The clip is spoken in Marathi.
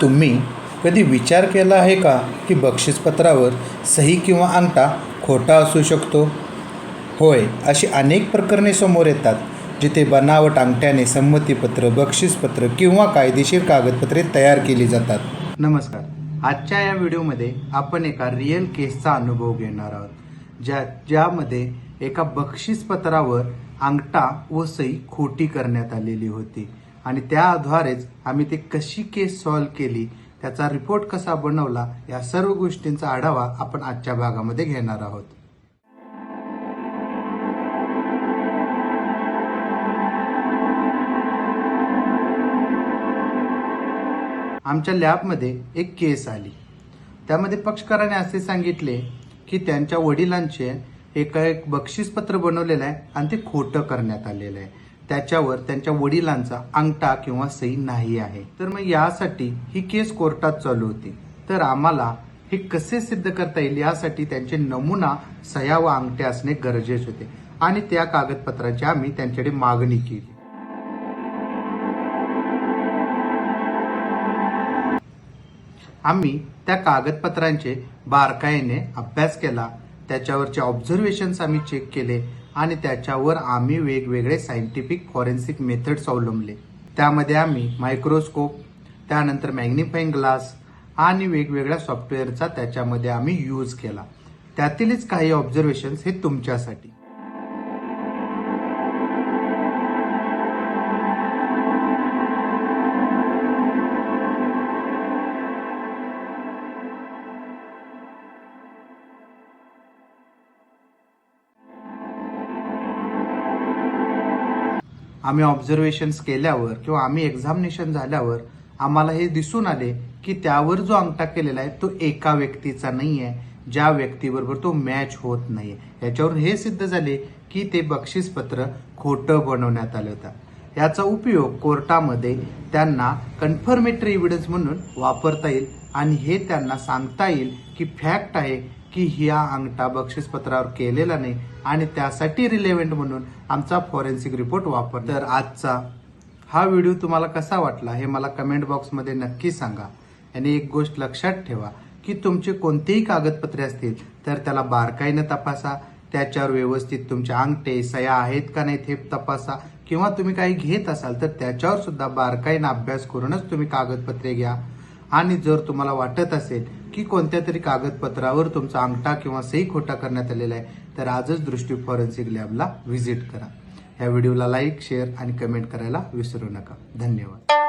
तुम्ही कधी विचार केला आहे का की बक्षीसपत्रावर सही किंवा अंगठा खोटा असू शकतो? होय अशी अनेक प्रकरणे समोर येतात जिथे बनावट अंगठ्याने संमतीपत्र बक्षीसपत्र किंवा कायदेशीर कागदपत्रे तयार केली जातात. नमस्कार. आजच्या या व्हिडिओमध्ये आपण एका रिअल केसचा अनुभव घेणार आहोत ज्या ज्यामध्ये एका बक्षीसपत्रावर अंगठा व सही खोटी करण्यात आलेली होती. आणि त्याद्वारेच आम्ही ते कशी केस सॉल्व्ह केली त्याचा रिपोर्ट कसा बनवला या सर्व गोष्टींचा आढावा आपण आजच्या भागामध्ये घेणार आहोत. आमच्या लॅबमध्ये एक केस आली. त्यामध्ये पक्षकाराने असे सांगितले की त्यांच्या वडिलांचे एक एक बक्षीसपत्र बनवलेलं आहे आणि ते खोटं करण्यात आलेलं आहे. त्याच्यावर त्यांच्या वडिलांचा अंगठा किंवा सही नाही आहे. तर मग यासाठी ही केस कोर्टात चालू होती. तर आम्हाला हे कसे सिद्ध करता येईल यासाठी त्यांचे नमुना सह्या व अंगठे असणे गरजेचे होते. आणि त्या कागदपत्राची आम्ही त्यांच्याकडे मागणी केली. आम्ही त्या कागदपत्रांचे बारकाईने अभ्यास केला. त्याच्यावरचे ऑब्झर्वेशन्स आम्ही चेक केले. आणि त्याच्यावर आम्ही वेगवेगळे सायंटिफिक फॉरेन्सिक मेथड्स अवलंबले. त्यामध्ये आम्ही मायक्रोस्कोप त्यानंतर मॅग्निफाईंग ग्लास आणि वेगवेगळ्या सॉफ्टवेअरचा त्याच्यामध्ये आम्ही यूज केला. त्यातीलच काही ऑब्झर्वेशन्स हे तुमच्यासाठी. आम्ही ऑब्झर्वेशन्स केल्यावर किंवा आम्ही एक्झामिनेशन झाल्यावर आम्हाला हे दिसून आले की त्यावर जो अंगठा केलेला आहे तो एका व्यक्तीचा नाही आहे ज्या व्यक्तीबरोबर तो मॅच होत नाही याच्यावरून हे सिद्ध झाले की ते बक्षीसपत्र खोटं बनवण्यात आलं होतं. याचा उपयोग कोर्टामध्ये त्यांना कन्फर्मेटरी एव्हिडन्स म्हणून वापरता येईल आणि हे त्यांना सांगता येईल की फॅक्ट आहे की ह्या अंगठा बक्षीसपत्रावर केलेला नाही आणि त्यासाठी रिलेव्हंट म्हणून आमचा फॉरेन्सिक रिपोर्ट वापर तर आजचा हा व्हिडिओ तुम्हाला कसा वाटला हे मला कमेंट बॉक्समध्ये नक्की सांगा. आणि एक गोष्ट लक्षात ठेवा की तुमचे कोणतेही कागदपत्रे असतील तर त्याला बारकाईनं तपासा. त्याच्यावर व्यवस्थित तुमचे अंगठे सया आहेत का नाहीत हे तपासा. किंवा तुम्ही काही घेत असाल तर त्याच्यावर सुद्धा बारकाईनं अभ्यास करूनच तुम्ही कागदपत्रे घ्या. आणि जर तुम्हाला वाटत असेल की कोणत्या तरी कागदपत्रावर तुमचा अंगठा किंवा सही खोटा करण्यात आलेला आहे तर आजच दृष्टी फॉरेन्सिक लॅबला व्हिजिट करा. या व्हिडिओला लाईक शेअर आणि कमेंट करायला विसरू नका. धन्यवाद.